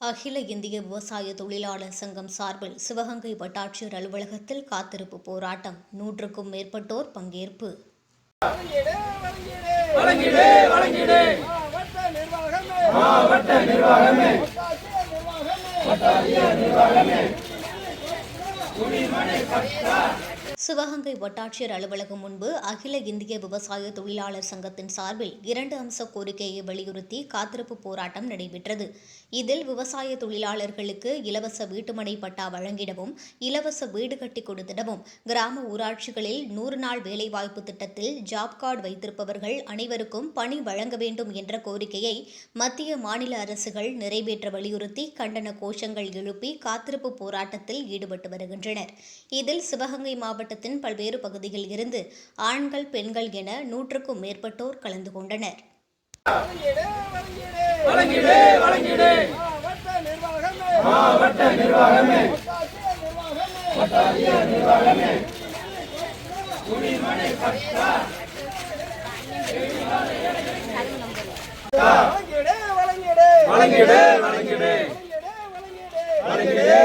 அகில இந்திய விவசாய தொழிலாளர் சங்கம் சார்பில் சிவகங்கை வட்டாட்சியர் அலுவலகத்தில் காத்திருப்பு போராட்டம். நூற்றுக்கும் மேற்பட்டோர் பங்கேற்பு. நிர்வாகமே. சிவகங்கை வட்டாட்சியர் அலுவலகம் முன்பு அகில இந்திய விவசாய தொழிலாளர் சங்கத்தின் சார்பில் இரண்டு அம்ச கோரிக்கையை வலியுறுத்தி காத்திருப்பு போராட்டம் நடைபெற்றது. இதில் விவசாய தொழிலாளர்களுக்கு இலவச வீட்டுமனை பட்டா வழங்கிடவும் இலவச வீடு கட்டி கொடுத்திடவும் கிராம ஊராட்சிகளில் நூறு நாள் வேலைவாய்ப்பு திட்டத்தில் ஜாப் கார்டு வைத்திருப்பவர்கள் அனைவருக்கும் பணி வழங்க வேண்டும் என்ற கோரிக்கையை மத்திய மாநில அரசுகள் நிறைவேற்ற வலியுறுத்தி கண்டன கோஷங்கள் எழுப்பி காத்திருப்பு போராட்டத்தில் ஈடுபட்டு வருகின்றனர். இதில் சிவகங்கை மாவட்ட மாவட்டத்தின் பல்வேறு பகுதியில் இருந்து ஆண்கள் பெண்கள் என நூற்றுக்கும் மேற்பட்டோர் கலந்து கொண்டனர். மாவட்ட நிர்வாகமே. நிர்வாகமே. குடிமனை பட்டா வழங்கிடு. வழங்கிடு வழங்கிடு. வழங்கிடு.